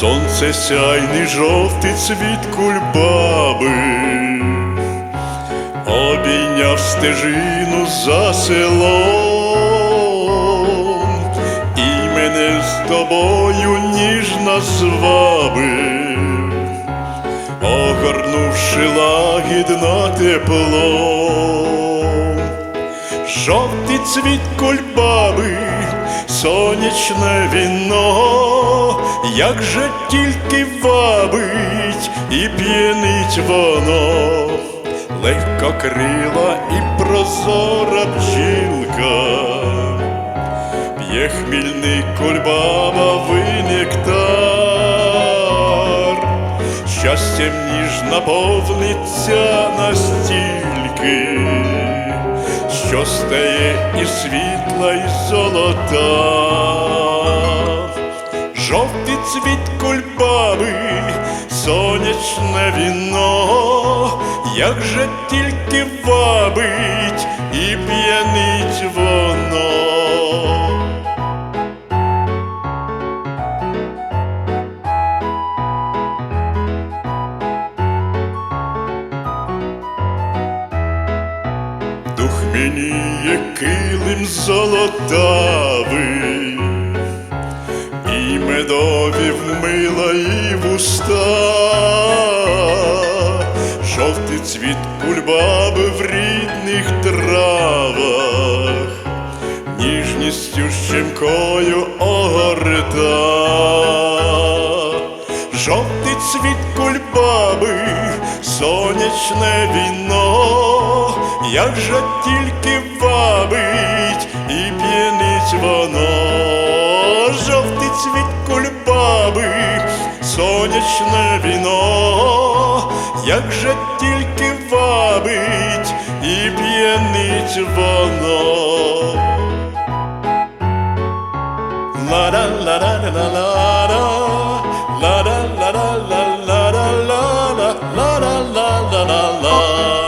Сонце сяйний жовтий цвіт кульбаби, обійняв стежину за селом, і мене з тобою ніжно звабив, огорнувши лагідно теплом. Жовтий цвіт кульбаби, сонячне віно, як же тільки вабить і п'янить воно, легко крила і прозора бджілка, п'є хмільний кульбабовий нектар, щастям ніж наповниться настільки стає і світла, і золота, жовтий цвіт кульбаби, сонячне віно, як же тільки вабить і п'янить воно. Дух мені є килим золотавий, і медові вмила і вуста, жовтий цвіт кульбаби в рідних травах, ніжністю щемкою огорта, жовтий цвіт кульбаби, сонячне віно, як же тільки вабить і п'яниць воно, жовтий цвіт кульбаби, сонячне віно, як же тільки вабить і п'яниць воно. La la la la la la la la la la la la la la la la la